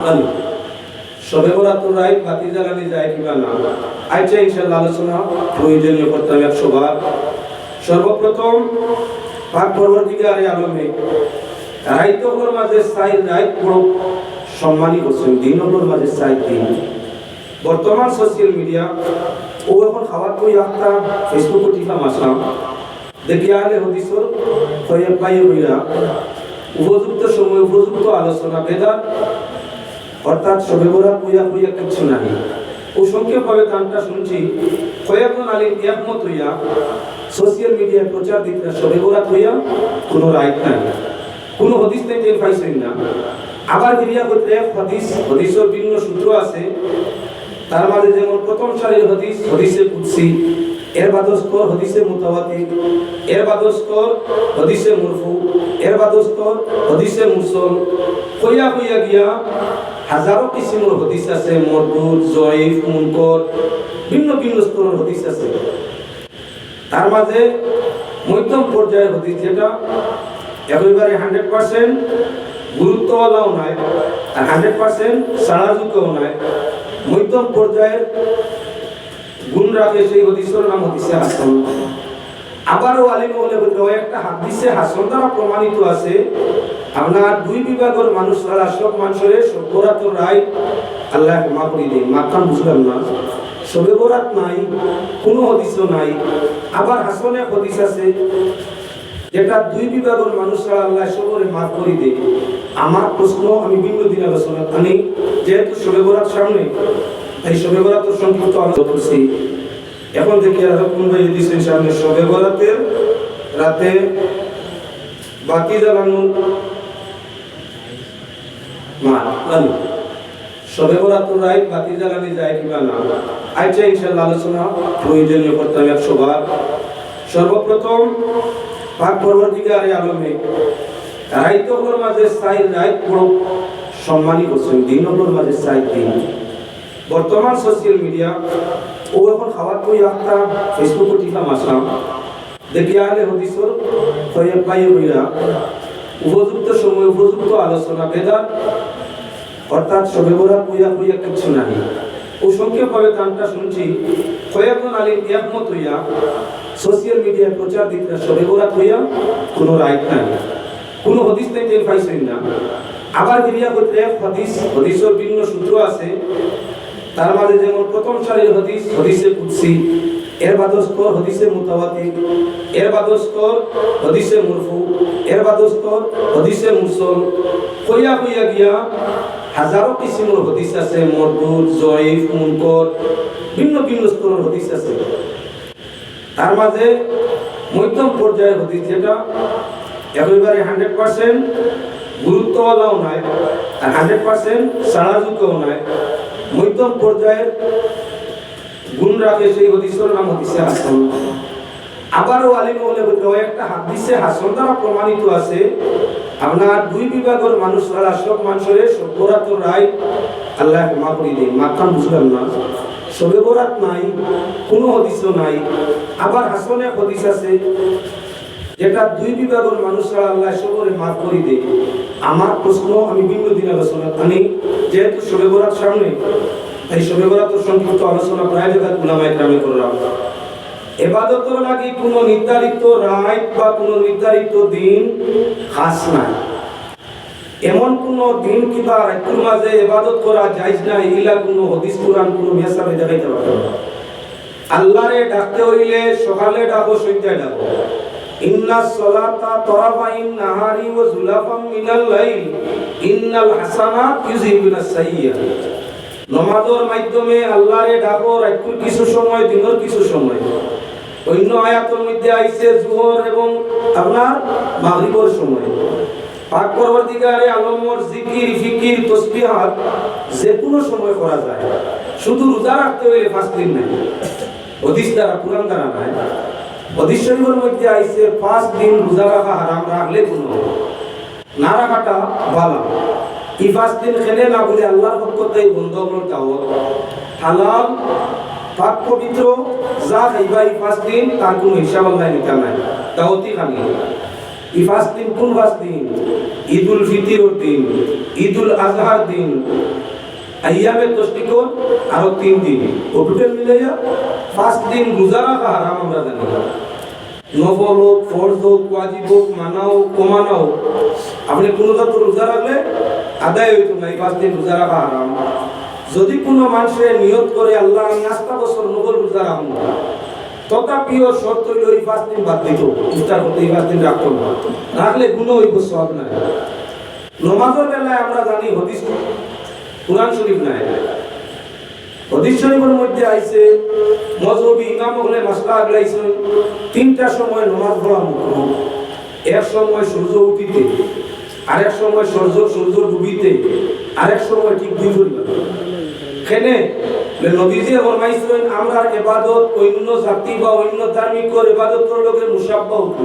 আচ্ছা বর্তমান social media ও এখন খাবার কই একটা ফেসবুক টিকাম আসলাম দেখি আলে হদিসর হয়ে পাইয়ে হইয়া উপযুক্ত সময় উপযুক্ত আলোচনা, বেদাত অর্থাৎ সবে বরাত পুয়া কিচ্ছু নাই সংক্ষেপভাবে গানটা শুনছি। কয়েকজন আলিম একমত হইয়া সোশ্যাল মিডিয়ায় প্রচার দিতে সবে বরাত হইয়া কোনো রাইট নাই। কোনো হদিস নাই, টের পাইছেন না। আবার ফিরিয়া করতে হদিস হদিসের বিভিন্ন সূত্র আছে। তার মাঝে যেমন প্রথম সারির হদিস হদিসে কুৎসি এর বাদস্তর হদিসে মুতাওয়াতির এর বাদস্তর হদিসে মুরফু। এর বাদস্তর হদিসে মুরসল। হইয়া হইয়া গিয়া হাজারো কিসিমের হদিস আছে, মরদুদ, জয়ীফ, মুনকর, ভিন্ন ভিন্ন স্তরের হদিস আছে। তার মাঝে মধ্যম পর্যায়ের হদিস যেটা, একেবারে হান্ড্রেড পার্সেন্ট গুরুত্বওয়ালাও নয় আর হান্ড্রেড পার্সেন্ট সারাযুক্তও নয় মধ্যম পর্যায়ের গুণ রাখে সেই হদিসের নাম হদিসে হাসন আবারও আলিম একটা হাদিসে হাসন দ্বারা প্রমাণিত আছে আপনার দুই বিভাগের মানুষ সব মানুষের সভ্যরাত রায় আল্লাহ ক্ষমা করে দিন। মাত্রাম বুঝলাম না। সবে বরাত নাই, কোনো হদিসও নাই। আবার হাসনে হদিস আছে, যেটা দুই বিভাগের মানুষ ছাড়া আল্লাহ সবরে মাফ করে দেয় আমার প্রশ্ন, আমি ভিন্ন দিন আলোচনা আনি যেহেতু সবে বরাত সামনে এই সবে বরাতের সংক্ষিপ্ত আলোচনা করছি। এখন থেকে আর দিচ্ছেন সামনে সবে বরাতের রাতে বাতি জ্বালানো মা সবে বরাতুর রায় বাতি জ্বালানি যায় কিংবা না। ইনশাল্লাহ আলোচনা করতাম সর্বপ্রথম পরবর্তীকারে আলমে। মাঝে সম্মানী করছেন দিনগুলোর মাঝে সাই বর্তমান সোশ্যাল মিডিয়া ও এখন খাবার কই একটা ফেসবুক টিকাম আসলাম দেখি আলে হদিসর হয়ে পাইয়ে হইয়া উপযুক্ত সময় উপযুক্ত আলোচনা বেদাত অর্থাৎ সবে বরা পুয়া পুয়া কিচ্ছু নাই সংক্ষেপভাবে গানটা শুনছি। কয়েকজন আলিম একমত হইয়া সোশ্যাল মিডিয়ায় প্রচার দিতে সবে বরাত হইয়া কোনো রাইট নাই। কোনো হদিস নাই, টের পাইছেন না। আবার ফিরিয়া করতে হদিস, হদিসের ভিন্ন সূত্র আছে। তার মাঝে যেমন প্রথম সারির হদিস, হদিসে কুৎসি এর বাদস্তর হদিসে মুতাওয়াতির এর বাদস্তর হদিসে মুরফু, এর বাদস্তর হদিসে মুরসল। হইয়া হইয়া গিয়া হাজারো কিসিমের হদিস আছে, মরদুদ, জয়ীফ, মুনকর, ভিন্ন ভিন্ন স্তরের হদিস আছে। তার মাঝে মধ্যম পর্যায়ের হদিস যেটা, একেবারে হান্ড্রেড পার্সেন্ট গুরুত্বওয়ালাও নয় আর হান্ড্রেড পার্সেন্ট সারাযুক্তও নয় মধ্যম পর্যায়ের গুণ রাখে সেই হদিসের নাম হদিসে হাসন। আবারও আলিম বলে একটা হাদিসে হাসন দ্বারা প্রমাণিত আছে। আপনার দুই বিভাগের মানুষ ছাড়া সব মানুষের সভ্যরাত রায় আল্লাহ ক্ষমা করে দিন। মাত্রাম বুঝলাম না। সবে বরাত নাই, কোনো হদিসও নাই। আবার হাসনে হদিস আছে। যেটা দুই বিভাগের মানুষরা আল্লাহ সবরে মাফ করে দেয়। আমার প্রশ্ন, আমি ভিন্ন দিন আলোচনা আনি যেহেতু সবে বরাত সামনে এই সবে বরাতের সংক্ষিপ্ত আলোচনা প্রায় জায়গায় গুলামায় গ্রামে করলাম এবাদতের লাগে কোনো নির্ধারিত রায় বা কোনো নির্ধারিত দিন খাস নাই। এমন কোন দিন কিবা রাত্রির মাঝে এবাদত করা যাইজ না ইলা কোনো হদিস, কোরআন, কোনো মেসাবে দেখাইতে পারবে না আল্লাহরে ডাকতে হইলে সকালে ডাকো, সন্ধ্যায় ডাকো। ইন্না সলাতা তরাফাইন নাহারি ওয়া জুলাফাম মিনাল লাইল, ইন্নাল হাসানাত ইউজিবুনাস সাইয়্যা। নমাজের মাধ্যমে আল্লাহরে ডাকো রাত্রির কিছু সময়, দিনের কিছু সময়। অন্য আয়াতের মধ্যে আইছে জুহর এবং আপনার মাগরিবের সময়। পাক পরবর্তীকারে আলমর জিকির, ফিকির, তসবিহাত যে কোনো সময় করা যায়। শুধু রোজা রাখতে হইলে দিন নাই। হদিস দ্বারা পুরান দ্বারা নাই। হদিস মধ্যে আইছে পাঁচ দিন রোজা রাখা হারাম রাখলে কোনো না। রাখাটা ভালো। এই পাঁচ দিন খেলে না বলে আল্লাহর পক্ষ থেকে বন্ধ হলো দাওয়াত হালাল, পাক পবিত্র, যা খাইবা এই পাঁচ দিন, তার কোনো হিসাব আল্লাহ নিতে নাই। দাওয়াতি খালি। এই পাঁচ দিন কোন পাঁচ দিন? ঈদুল ফিতির দিন, ঈদুল আজহার দিন, আইয়ামে তসলিকর আরও তিন দিন। ও টোটাল মিলাইয়া পাঁচ দিন রোজা রাখা হারাম আমরা জানি নফল হোক ফরজ হোক ওয়াজিব হোক মানা হোক কমানা হোক আপনি কোনো তত্ত্ব রোজা রাখলে আদায় হইতো না, এই পাঁচ দিন রোজা রাখা হারাম। যদি কোনো মানুষের নিয়ত করে, আল্লাহ আস্তা বছর নকল রোজা রাখব। তথাপিও শর্ত হইল এই পাঁচ দিন বাদ দিত। ইফতার করতে এই পাঁচ দিন রাখতো না। রাখলে গুণ হইব সব নাই। নমাজের বেলায় আমরা জানি, হদিস, কোরআন শরীফ নাই। হদিস মধ্যে আইছে, মজহবি ইমাম হলে মাসলা আগলাইছেন, তিনটা সময় নমাজ পড়া মুখ্য। এক সময় সূর্য উঠিতে, আরেক সময় সূর্য সূর্য ডুবিতে, আরেক সময় ঠিক দুই পরিবার কেনে? নবীজি ফরমাইছেন, আমরা ইবাদত অন্য জাতি বা অন্য ধার্মিক ইবাদত লোকের মুসাব্বা উঠে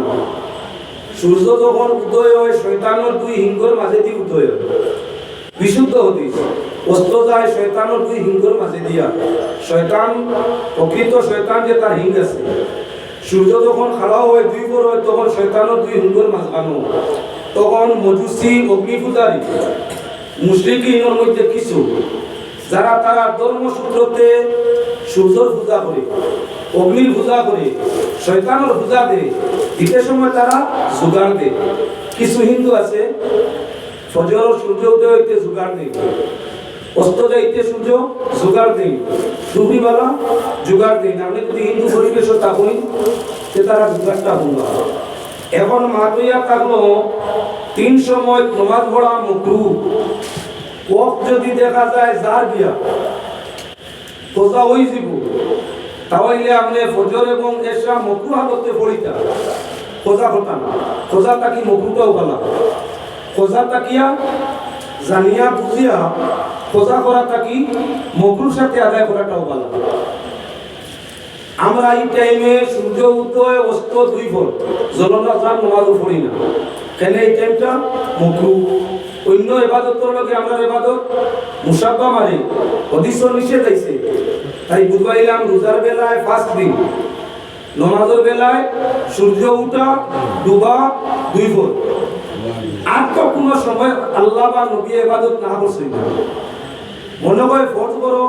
সূর্য যখন উদয় হয় শয়তানের দুই হিঙ্গর মাঝে দিয়ে উদয় হয়। বিশুদ্ধ হদিস অস্ত যায় শয়তানের দুই হিঙ্গর মাঝে দিয়া। শয়তান প্রকৃত শয়তান যে তার হিং আছে। সূর্য যখন খাড়া হয়, দুই পর হয়, তখন শয়তানের দুই হিঙ্গর মাঝখানো তখন মজুসি অগ্নি পূজারী মুশরিকিনের মধ্যে কিছু যারা তারা ধর্মসূত্রতে সূর্যর পূজা করে অগ্নির পূজা করে শয়তানের পূজা দেয় দিতে সময় তারা জোগাড় দেয়। কিছু হিন্দু আছে ফজর সূর্য উদয় হইতে জোগাড় নেই। অস্ত যাইতে সূর্য জোগাড় দেই দুপুরিবেলা জোগাড় দেই আপনি যদি হিন্দু পরিবেশ থাকুন সে তারা জোগাড়টা হুঙ্গা এখন মাতুইয়া থাকল তিন সময় নমাজ পড়া মুকরু কক যদি দেখা যায়, যার বিয়া? কোজা হই যাব। তাহলে আপনি ফজর এবং এসা মকরু হালতে পড়িতা। খোঁজা হতাম খোঁজা তাকি মকরুটাও বলা। খোঁজা তাকিয়া, জানিয়া বুঝিয়া খোঁজা করা তাকি, মকরুর সাথে আদায় করাটাও ভালো। আমরা এই টাইমে সূর্য উদয়, অস্ত দুই ফল জলনা যান নমাজও পড়ি না। কেন এই টাইমটা মকরু। অন্য এবাদতের লগে আমরা এবাদত মুসাব্বা মারে, অদৃশ্য নিষেধ আইছে। তাই বুধবাইলাম রোজার বেলায় ফার্স্ট দিন, নমাজের বেলায় সূর্য উঠা, ডুবা দুই ফল আর তো কোনো সময় আল্লাহ বা নবী এবাদত না করছে। মনে হয় ফরজ করো,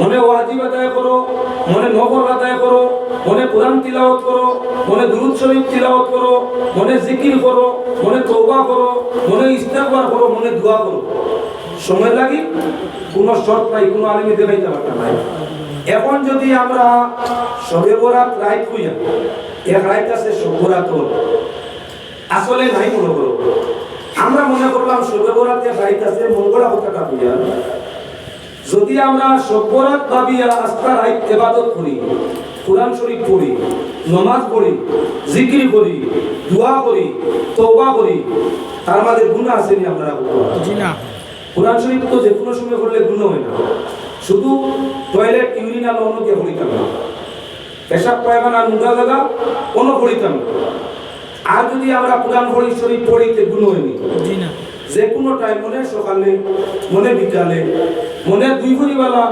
মনে ওয়াজিব আদায় করো, মনে নফল আদায় করো, মনে কোরআন তিলাওয়াত করো, মনে দুরুদ শরীফ তিলাওয়াত করো, মনে জিকির করো, মনে তওবা করো, মনে ইস্তেগফার করো, মনে দোয়া করো। সময় লাগি? কোনো শর্ত নাই, কোনো আলিমে দেখাইতে পারতাম নাই। এখন যদি আমরা সবে বরাত রাইত হইয়া, এক রাইত আছে সবে বরাত আসলে নাই মনে করো। আমরা মনে করলাম সবে বরাতে রাইত আছে মঙ্গলা কথাটা হইয়া যদি আমরা সভ্যরাত ভাবিয়া আস্থার আইত ইবাদত করি কোরআন শরীফ পড়ি নমাজ পড়ি জিকির করি দোয়া করি তওবা করি তার মাঝে গুনাহ আছে নি। আমরা কোরআন শরীফ তো যে কোনো সময় পড়লে গুণ হয় না। শুধু টয়লেট ইউরিন আর অন্য দিয়ে পড়িতাম। না পেশাব পায়খানা নোংরা জায়গা কোনো পড়িতাম। না আর যদি আমরা কোরআন শরীফ শরীফ পড়িতে গুণ হয়নি যে কোনো টাইম মনে সকালে মনে বিকালে মনে দুই বেলা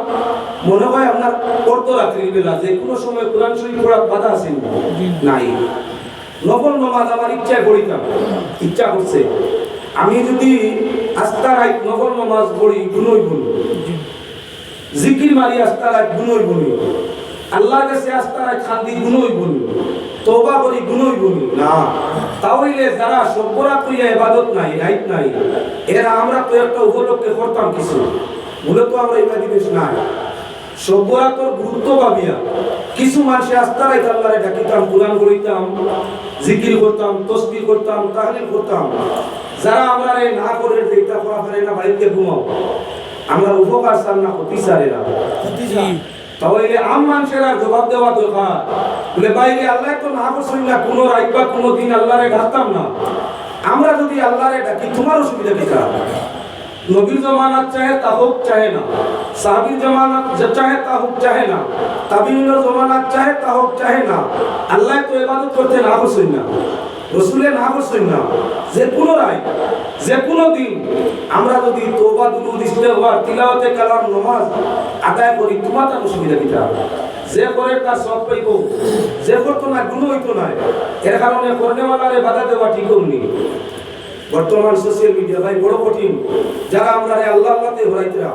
মনে হয় আপনার অর্ধ রাত্রির বেলা যে কোনো সময় কোরআন শরীফ পড়ার বাধা আছে? নাই। নফল নমাজ আমার ইচ্ছায় পড়িতাম ইচ্ছা করছে। আমি যদি আস্তা রাত নফল নমাজ পড়ি গুনই গুন জিকির মারি আস্তা রাত গুনই গুনি আল্লাহর কাছে আস্তা রাত শান্তি গুনই গুনি তওবা করি গুনই গুনি না। তাহলে যারা সভ্যরা কইয়া ইবাদত নাই রাইট নাই, এরা আমরা তো একটা উপলক্ষে করতাম কিছু। মূলত আমরা ইবাদি দেশ নাই। সভ্যরা তোর গুরুত্ব ভাবিয়া কিছু মানুষে আস্থা আল্লাহরে ডাকিতাম, কোরআন করিতাম জিকির করতাম, তসবিহ করতাম, তাহলিল করতাম। যারা আমরা না করে যেটা করা পারে না, বাড়িতে ঘুমাও। আমরা উপকার চান না, ক্ষতি জি তাহলে আম মানুষের জবাব দেওয়া দরকার। বলে বাইরে আল্লাহ তো না করছেন না, কোনো রাত বা কোনো দিন আল্লাহরে ডাকতাম না। আমরা যদি আল্লাহরে ডাকি, তোমার অসুবিধা কি তার নবীর জমানাত চাহে তা হোক, চাহে না। সাহাবীর জমানাত চাহে তা হোক, চাহে না। তাবিনের জমানাত চাহে তা হোক, চাহে না। আল্লাহ তো ইবাদত করতে না করছেন না। রসুলে না করছেন না যে কোনো রায় যে কোনো দিন আমরা যদি তোবা দুরুদ, ইস্তেগফার, তিলাওয়াতে কালাম, নামাজ আদায় করি, তোমার তার অসুবিধা তার যে করে তার সব পাইব, যে করতো না গুণ হইতো না। এর কারণে করনেওয়ালারে বাধা দেওয়া ঠিক হয়নি। বর্তমান সোশ্যাল মিডিয়া ভাই, বড় কঠিন। যারা আমরা আল্লাহ আল্লাহতে হরাইতরা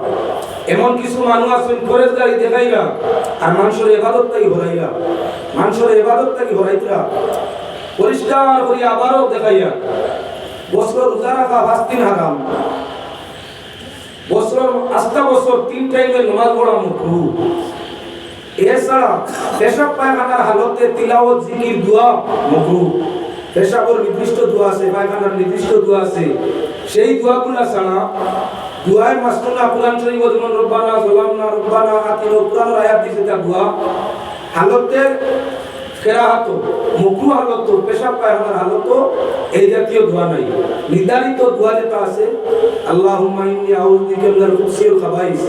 এমন কিছু মানুষ আছেন ফরেজ গাড়ি দেখাইরা আর মানুষের এবাদত তাই হরাইরা মানুষের এবাদত তাই হরাইতরা পরিষ্কার করি আবারও দেখাইয়া, বছর রোজা রাখা পাঁচ দিন হারাম। বছর আস্তা বছর তিন টাইমে নমাজ পড়া মুখরু এছাড়া পেশাব পায়খানার হালতে তিলাওয়াত, জিকির, দোয়া মুখরু পেশাবর নির্দিষ্ট দোয়া আছে, পায়খানার নির্দিষ্ট দোয়া আছে। সেই দোয়াগুলা ছাড়া দোয়ায় মাসনুনা কুরআন শরীফ যেমন রব্বানা যালামনা রব্বানা, আতিনা কুরআনের আয়াত দিছে দোয়া। হালতে কেরাহাত মুখু হালত পেশাব পায়খানার হালত এই জাতীয় দোয়া নাই নির্ধারিত দোয়া যেটা আছে আল্লাহুম্মা ইন্নী আউযু বিকা মিনাল খুবসি ওয়াল খাবাইস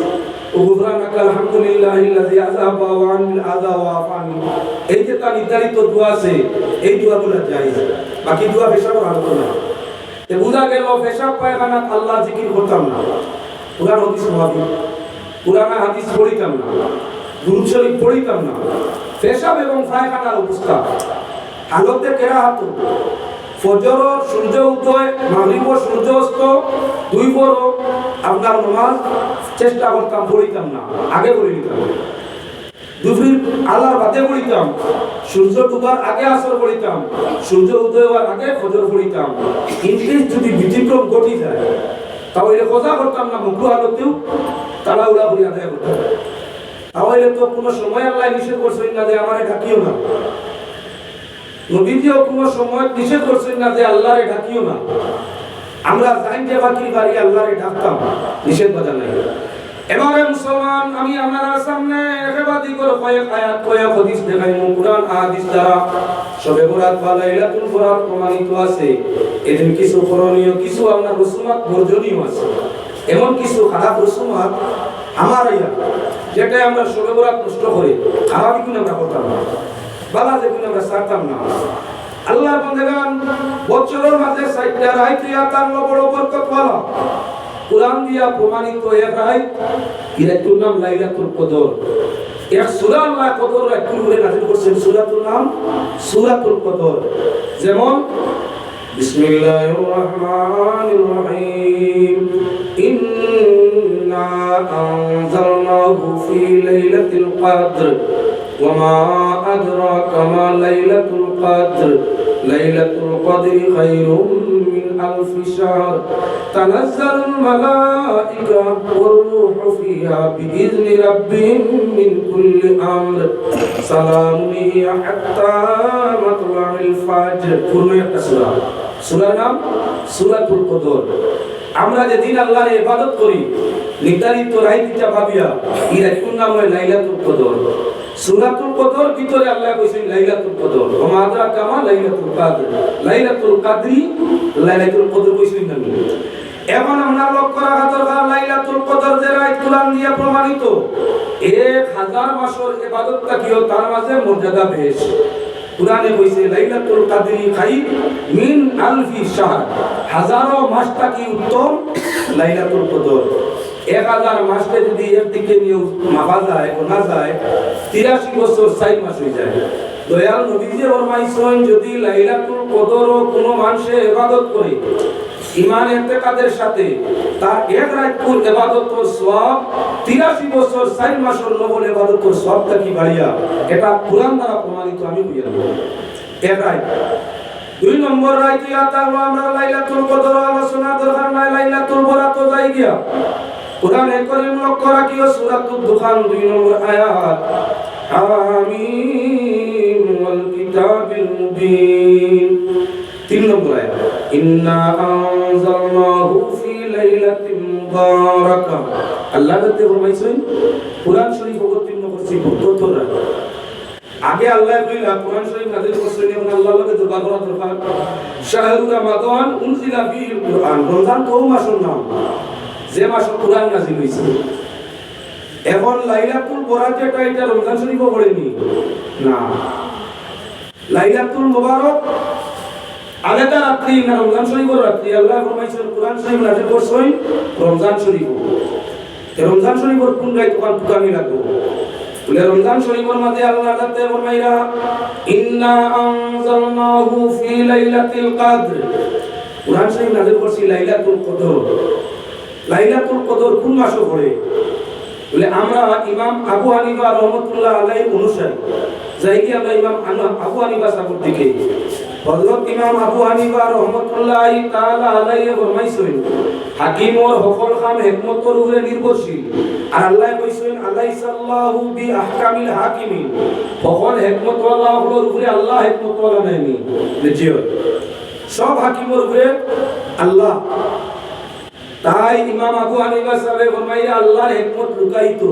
وغفرانك الحمد لله الذي عذاب وعن الأذى وعافاني এই যে তার নির্ধারিত দোয়া আছে এই দোয়াগুলো জায়েজ বাকি দোয়া পেশাবের হালত না তে বুঝা গেল পেশাব পায়খানা আল্লাহ জিকির করতাম না পুরান হাদিস ভাবি পুরানা হাদিস পড়িতাম না দুরূদ শরীফ পড়িতাম না পেশাব এবং পায়খানার অবস্থা। হালতে কেরা হাত ফজর সূর্য উদয়, মাগরিব সূর্য অস্ত, দুই বড় আপনার নমাজ, চেষ্টা করতাম, পড়িতাম না, আগে পড়ে নিতাম। দুপুর আল্লাহর বাদে পড়িতাম, সূর্য ডুবার আগে আসর পড়িতাম, সূর্য উদয় হওয়ার আগে ফজর পড়িতাম। ইংলিশ যদি ব্যতিক্রম ঘটি যায়, তাহলে কথা করতাম না, মুখু আলোতেও তালা উড়া করি আদায় করতাম। তাহলে তো সময় আল্লাহ নিষেধ করছেন না যে না। নবীজিও সময় নিষেধ করছেন না যে না। আমরা জানি যে বাকি বাড়ি নিষেধ বাধা নাই। এবারে মুসলমান, আমি সামনে একেবাদি করে আয়াত হাদিস দেখাই দ্বারা। সবে প্রমাণিত আছে। এদিন কিছু করণীয়, কিছু আপনার রসুমাত বর্জনীয় আছে। এমন কিছু খারাপ রসুমাত আমার ইয়া যেটা আমরা সবে বরাত নষ্ট করি খারাপ কিন্তু আমরা করতাম না বালা যেগুলো আমরা ছাড়তাম না। আল্লাহর বন্দেগান, বছরের মাঝে তুই তার বড় বরকত ওয়ালা কোরআন দিয়া প্রমাণিত এক রায় ইরাতুর নাম লাইলাতুল কদর। এক সূরা আল্লাহ কদর রাখুন বলে নাযিল করছেন সূরাতুর নাম সূরাতুল কদর। যেমন, বিসমিল্লাহির রহমানির রহিম, ইন্না আনজালনাহু ফি লাইলাতিল কদর وما أدراك ما ليلة القدر ليلة القدر خير من ألف شهر تنزل الملائكة والروح فيها بإذن ربهم من كل أمر سلام هي حتى مطلع الفجر كل سورة سورة নাম সূরাতুল কদর আমরা যেদিন আল্লাহর ইবাদত করি নির্ধারিত রাইতিটা ভাবিয়া এই রাইতুর নাম হয় লাইলাতুল কদর? সূরাতুল কদর ভিতরে আল্লাহ কইছেন লাইলাতুল কদর। ওয়া মা আদরাকা লাইলাতুল কদর। লাইলাতুল কদরি, লাইলাতুল কদর কইছেন আমরা লক্ষ্য রাখা দরকার, লাইলাতুল কদর যে কোরআন প্রমাণিত। এক হাজার মাসের ইবাদতটা কিও তার মাঝে মর্যাদা বেশ। কোরআনে কইছে, লাইলাতুল কদরি খাইর মিন আলফি শাহর। হাজারো মাসটা কি উত্তম লাইলাতুল কদর। এক হাজার মাসকে যদি নিয়ে যায় যায়, তিরাশি বছর মাস হয়ে যায়। দয়াল যদি লাইলাতুল কদর কোনো মানুষে করে ইমান এতেকাদের সাথে, তার এক ও সওয়াব 83 বছর 4 মাসের নবল ও কি বাড়িয়া? এটা কুরআন দ্বারা প্রমাণিত আমি বুঝিয়ে দেব এক রাত দুই নম্বর রাত ইয়াতা আমরা লাইলাতুল কদর আলোচনা দরকার নাই, লাইলাতুল বরাত যাই গিয়া কোরআনে করিম লক্ষ্য রাখিও সূরাতুদ দুখান দুই নম্বর আয়াত। আমিন ওয়াল কিতাবিল মুবিন। তিন নম্বর আয়াত। ইন্না আনজালনাহু ফি লাইলাতিন মুবারাকা। আল্লাহ তাতে ফরমাইছেন, কোরআন শরীফ অবতীর্ণ করছি প্রথম রাত। আগে আল্লাহ কইলা, কোরআন শরীফ নাযিল করছেন এবং আল্লাহর লগে দরবার করা দরকার। শাহরু রমাদান উনজিলা ফিল কুরআন। রমজান কোন মাসের নাম যে মাসে কোরআন নাযিল হইছে। এখন লাইলাতুল বরাত যেটা এটা রমজান শরীফও পড়েনি। না। লাইলাতুল মুবারক আগেটা রাত্রি না রমজান শরীফের রাত্রি, আল্লাহ ফরমাইছেন, কোরআন শরীফ নাযিল করছেন রমজান শরীফ। রমজান শরীফের কোন গায়ে দোকান টুকানি রাখব? বলে রমজান শরীফের মাঝে আল্লাহ তাতে ফরমাইরা, ইন্না আনজালনাহু ফি লাইলাতিল কদর। কুরআন শরীফ নাযিল করছি লাইলাতুল কদর। লাইলাতুল কদর কোন মাসে পড়ে? বলে, আমরা ইমাম আবু হানিফা রহমতুল্লাহ আলাইহি অনুসারী। যাই কি আমরা ইমাম আবু হানিফা সাহেবের দিকে। হযরত ইমাম আবু হানিফা রহমতুল্লাহ তাআলা আলাইহি ফরমাইছেন হাকিমর সকল কাম হিকমতর উপরে নির্ভরশীল। আর আল্লাহ কইছেন, আলাইসাল্লাহু বি আহকামিল হাকিমিন। সকল হিকমত আল্লাহ উপরে আল্লাহ হিকমত ওয়ালা নেনি বুঝিও সব হাকিমর উপরে আল্লাহ তাই ইমাম আবু হানিফা সাহেব ফরমাইয়া আল্লাহর হিকমত লুকায়িত।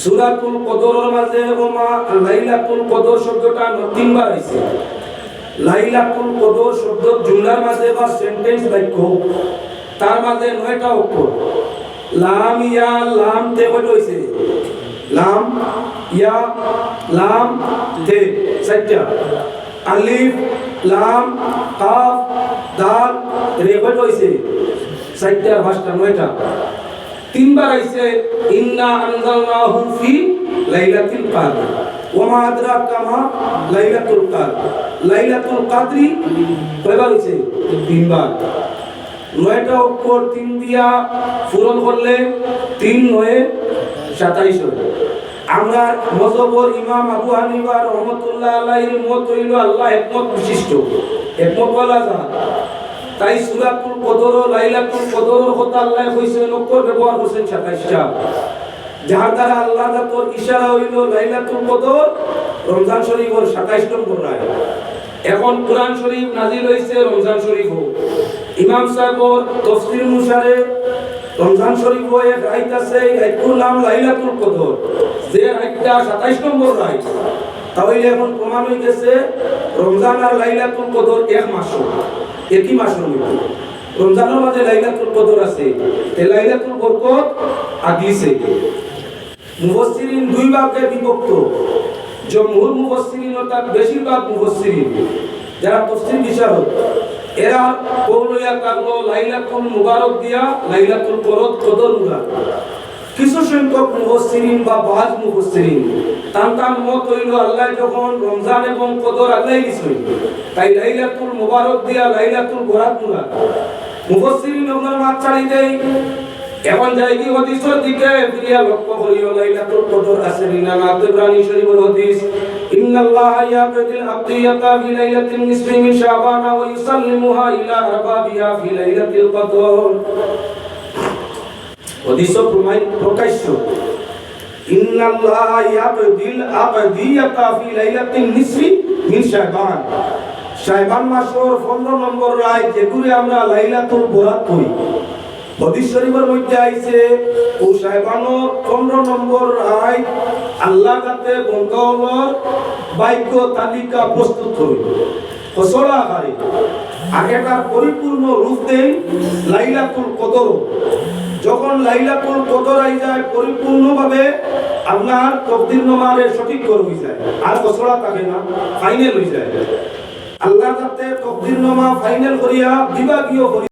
সূরাতুল কদরের মাঝে ওমা লাইলাতুল কদর শব্দটা তিনবার আইছে লাইলাতুল কদর শব্দ জুমলার মাঝে বা সেন্টেন্স বাক্য, তার মাঝে নয়টা অক্ষর। লাম, ইয়া, লাম, তে কয়টা হইছে। লাম, ইয়া, লাম, তে, চারটা। আলিফ, লাম, কাফ, দাল, রে কয়টা হইছে। চারটা, পাঁচটা, নয়টা। তিনবার আইছে, ইন্না আনজালনাহু ফি লাইলাতুল কদর। ওমা আদরাকা মা লাইলাতুল কদর। লাইলাতুল কদরি কয়বার হইছে? তিনবার। নয়টা অক্ষর তিন দিয়া পূরণ করলে তিন নয়ে সাতাইশ হয় আমরা মজবর ইমাম আবু হানিফা রহমতুল্লাহ আলাইহির মত হইল আল্লাহ একমত বিশিষ্ট। একমত বলা যায় তাই সুরাতুল কদর ও লাইলাতুল কদরের কথা আল্লাহ কইছেন অক্ষর ব্যবহার করছেন 27টা যার দ্বারা আল্লাহ তাআলার ইশারা হইল লাইলাতুল কদর, রমজান শরীফের 27 নম্বর রায় এখন কোরআন শরীফ নাজিল হইছে রমজান শরীফ ইমাম সাহেবর তফসির অনুসারে রমজান শরীফ এক রাইত আছে, এই রাইতুর নাম লাইলাতুল কদর। যে রাইতটা 27 নম্বর রাইত, তাহলে এখন প্রমাণ হয়ে গেছে রমজান আর লাইলাতুল কদর এক মাস একই মাসের মধ্যে রমজানের মাঝে লাইলাতুল কদর আছে। এই লাইলাতুল বরকত আগলিছে। মুফাসসিরিন দুই ভাগে বিভক্ত। জমহুর মুফাসসিরিন অর্থাৎ বেশিরভাগ মুফাসসিরিন, যারা তাফসীর বিশারদ এরা কৌলইয়া কাগলো লাইলাতুল মুবারক দিয়া, লাইলাতুল কদর কদর উড়া কিছু সংখ্যক মুফাসসিরিন বা বাজ মুফাসসিরিন। তান মত হইল আল্লাহ যখন রমজান এবং কদর আল্লাহ দিছেন তাই লাইলাতুল মুবারক দিয়া লাইলাতুল বরাত মুরা মুফাসসিরিন ওনার মাত ছাড়ি দেই এখন যাই কি হাদিসের দিকে, ফিরিয়া লক্ষ্য করিও, লাইলাতুল কদর আছে বিনা নাতে প্রাণী শরীফের হাদিস, ইন্নাল্লাহ ইয়াকদিল আবদিয়াতা ফি লাইলাতিন নিসফি মিন শাবান ওয়া ইউসাল্লিমুহা ইলা আরবাবিহা ফি লাইলাতিল কদর। হাদিস প্রকাশ্য। ইন্নাল্লাহ ইয়াকদিল আবদিয়াতা ফি লাইলাতিন নিসফি মিন শাবান শাবান মাসের 15 নম্বর রায় যেগুলো আমরা লাইলাতুল বরাত কই হাদিস শরীফের মধ্যে আইছে, ও সাহেবানোর 15 নম্বর রায় আল্লাহ কাতে বঙ্গলর বাক্য তালিকা প্রস্তুত হই ফসলা আগে তার পরিপূর্ণ রূপ দেন লাইলাতুল কদর। যখন লাইলাতুল কদর আই যায়, পরিপূর্ণভাবে আপনার তকদির নমারে সঠিক করে হয়ে যায়। আর ফসলা থাকে না ফাইনাল হই যায়। আল্লাহ তাতে তকদির নমা ফাইনাল করিয়া বিভাগীয়